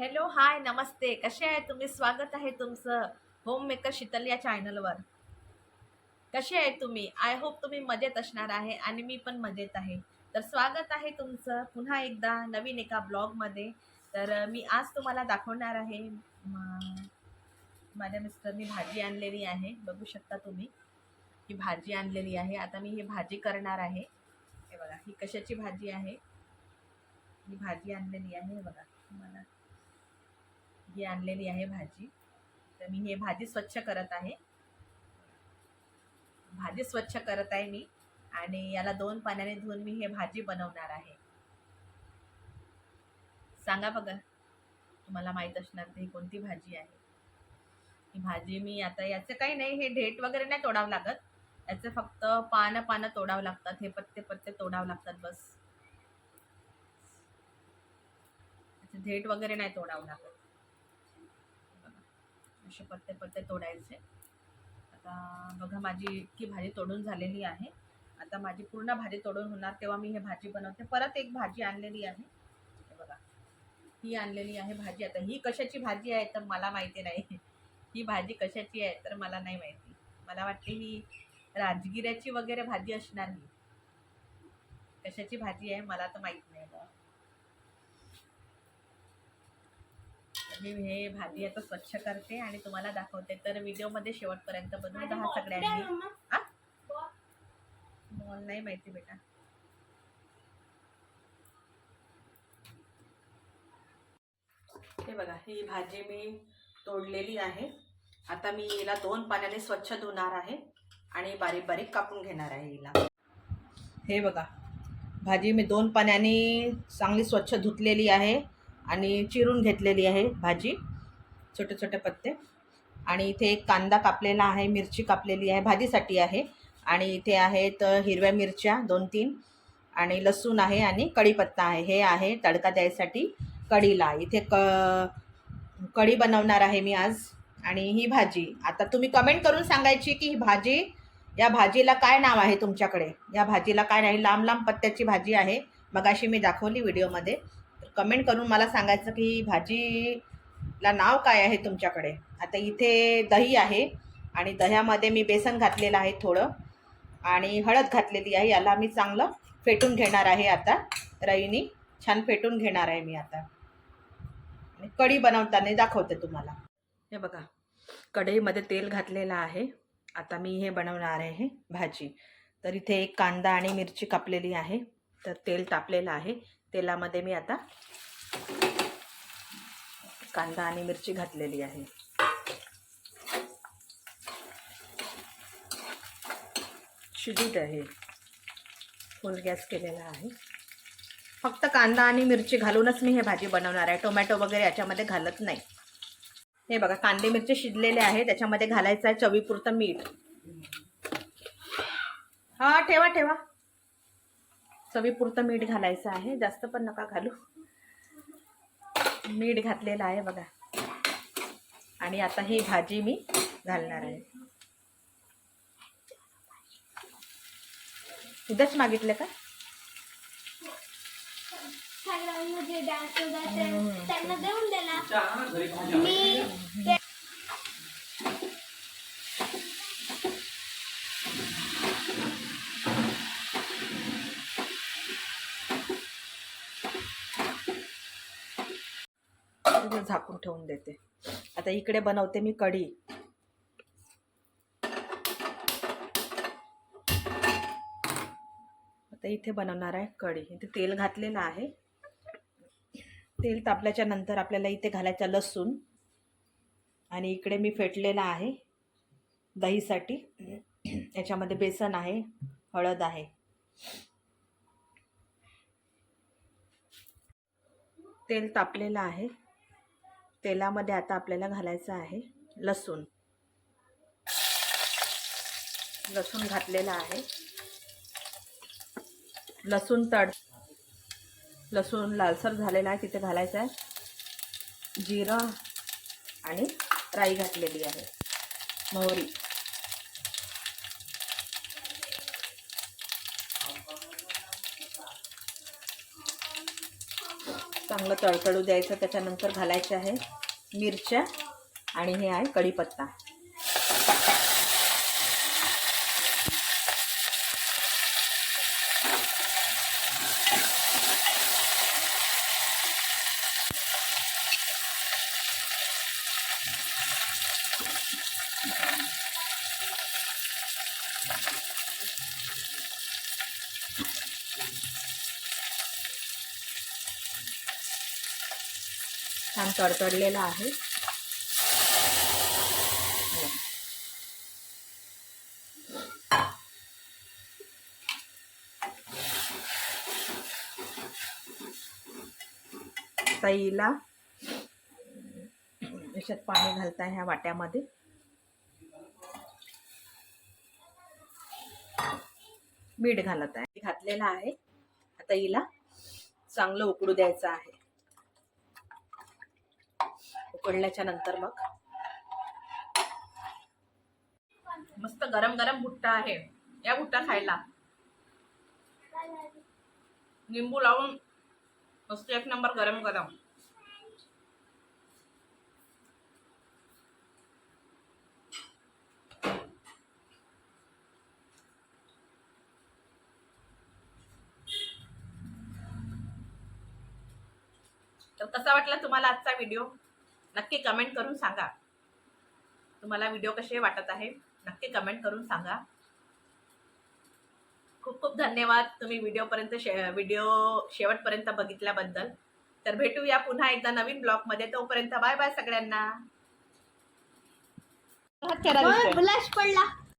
Hello hi नमस्ते. कसे आहे तुम्ही? स्वागत आहे तुमचं होम मेकर शीतल या चॅनलवर कसे आहे तुम्ही? आय होप तुम्ही मजेत असणार आहे आणि मी पण मजेत आहे. तर स्वागत आहे तुमचं पुन्हा एकदा नवीन एका ब्लॉगमध्ये तर मी आज तुम्हाला दाखवणार आहे माझ्या मिस्टरनी भाजी आणलेली आहे. बघू शकता तुम्ही. ही भाजी आणलेली आहे. आता मी ही भाजी करणार आहे. हे बघा ही कशाची भाजी आहे? ही भाजी आणलेली आहे हे बघा. तुम्हाला ही आणलेली आहे भाजी. तर मी हे भाजी स्वच्छ करत आहे. भाजी स्वच्छ करत आहे मी आणि याला दोन पाण्याने धुवून मी हे भाजी बनवणार आहे. सांगा बघा तुम्हाला माहीत असणार ते ही कोणती भाजी आहे. ही भाजी मी आता याचं काही नाही हे ढेट वगैरे नाही तोडावं लागत. याचं फक्त पानं पानं तोडावं लागतात. हे पत्ते पत्ते तोडावं लागतात बस. ढेट वगैरे नाही तोडावं लागत. असे पत्ते पत्ते तोडायचे. आता बघा माझी इतकी भाजी तोडून झालेली आहे. आता माझी पूर्ण भाजी तोडून होणार तेव्हा मी हे भाजी बनवते. परत एक भाजी आणलेली आहे. बघा ही आणलेली आहे भाजी. आता ही कशाची भाजी आहे तर मला माहिती नाही. ही भाजी कशाची आहे तर मला नाही माहिती. मला वाटते ही राजगिऱ्याची वगैरे भाजी असणार ही. कशाची भाजी आहे मला तर माहीत नाही मी हे भाजी आता स्वच्छ करते आणि तुम्हाला दाखवते. तर व्हिडिओमध्ये शेवटपर्यंत बनवून राहा सगळ्यांनी. मला नाही माहिती बेटा. हे बघा ही भाजी मी तोडलेली आहे. आता मी हिला दोन पाण्याने स्वच्छ धुणार आहे आणि बारीक बारीक कापून घेणार आहे हिला. हे बघा भाजी मी दोन पाण्याने चांगली स्वच्छ धुतलेली आहे. आणि चिरून घेतलेली आहे भाजी छोटे छोटे पत्ते. आणि इथे एक कांदा कापलेला आहे मिरची कापलेली आहे भाजीसाठी आहे. आणि इथे आहेत हिरव्या मिरच्या दोन तीन आणि लसूण आहे आणि कढीपत्ता आहे. हे आहे तडका द्यायसाठी कढीला इथे क कढी बनवणार आहे मी आज आणि ही भाजी. आता तुम्ही कमेंट करून सांगायची की ही भाजी या भाजीला काय नाव आहे तुमच्याकडे? या भाजीला काय नाही लांब लांब पत्त्याची भाजी आहे. मगाशी मी दाखवली व्हिडिओमध्ये कमेंट करून मला सांगायचं की भाजीला नाव काय आहे तुमच्याकडे? आता इथे दही आहे आणि दह्यामध्ये मी बेसन घातलेलं आहे थोडं आणि हळद घातलेली आहे याला मी चांगलं फेटून घेणार आहे आता. रईनी छान फेटून घेणार आहे मी आता. आणि कढी बनवताना दाखवते तुम्हाला. हे बघा कढईमध्ये तेल घातलेलं आहे. आता मी हे बनवणार आहे भाजी. तर इथे एक कांदा आणि मिरची कापलेली आहे. तर तेल तापलेलं आहे. तेलामध्ये मी आता कांदा आणि मिरची घातलेली आहे. शिजूत आहे फुल गॅस केलेला आहे. फक्त कांदा आणि मिरची घालूनच मी हे भाजी बनवणार आहे. टोमॅटो वगैरे याच्यामध्ये घालत नाही. हे बघा कांदे मिरची शिजलेले आहे. त्याच्यामध्ये घालायचं आहे चवीपुरतं मीठ. हा ठेवा ठेवा. चवीपुरतं मीठ घालायचं आहे. जास्त पण नका घालू. मीठ घातलेलं आहे बघा. आणि आता ही भाजी मी घालणार आहे. उद्याच मागितलं का? वगैरे त्यांना देऊन दे ना मी ते- झाकून ठेवून देते. आता इकडे बनवते मी कढी. आता इथे बनवणार आहे कढी. इथे तेल घातलेलं आहे. तेल तापल्याच्या नंतर आपल्याला इथे घालायचा लसूण. आणि इकडे मी फेटलेला आहे दहीसाठी. याच्यामध्ये बेसन आहे हळद आहे. तेल तापलेलं आहे. तेलामध्ये आता आपल्याला घालायचं आहे लसूण. लसूण घातलेला आहे. लसूण तड लसूण लालसर झालेला आहे तिथे घालायचं आहे. जिरं आणि राई घातलेली आहे. मोहरी. चांगलं तळतळू द्यायचं त्याच्यानंतर घालायचे आहे मिरच्या आणि हे आहे कढीपत्ता. छान तडतडलेला आहे. तईला याच्यात पाणी घालताय ह्या वाट्यामध्ये. मीठ घालत आहे. घातलेलं आहे. आता हिला चांगलं उकडू द्यायचं आहे. उकडल्याच्या नंतर मग. मस्त गरम गरम भुट्टा आहे. या भुट्टा खायला. निंबू लावून मस्त एक नंबर गरम गरम. तर कसा वाटला तुम्हाला आजचा व्हिडिओ नक्की कमेंट करून सांगा. तुम्हाला व्हिडिओ कसे वाटत आहे नक्की कमेंट करून सांगा. खूप खूप धन्यवाद तुम्ही व्हिडिओपर्यंत शे व्हिडिओ शेवटपर्यंत बघितल्याबद्दल. तर भेटूया पुन्हा एकदा नवीन ब्लॉगमध्ये तोपर्यंत बाय बाय सगळ्यांना. ब्लश पडला.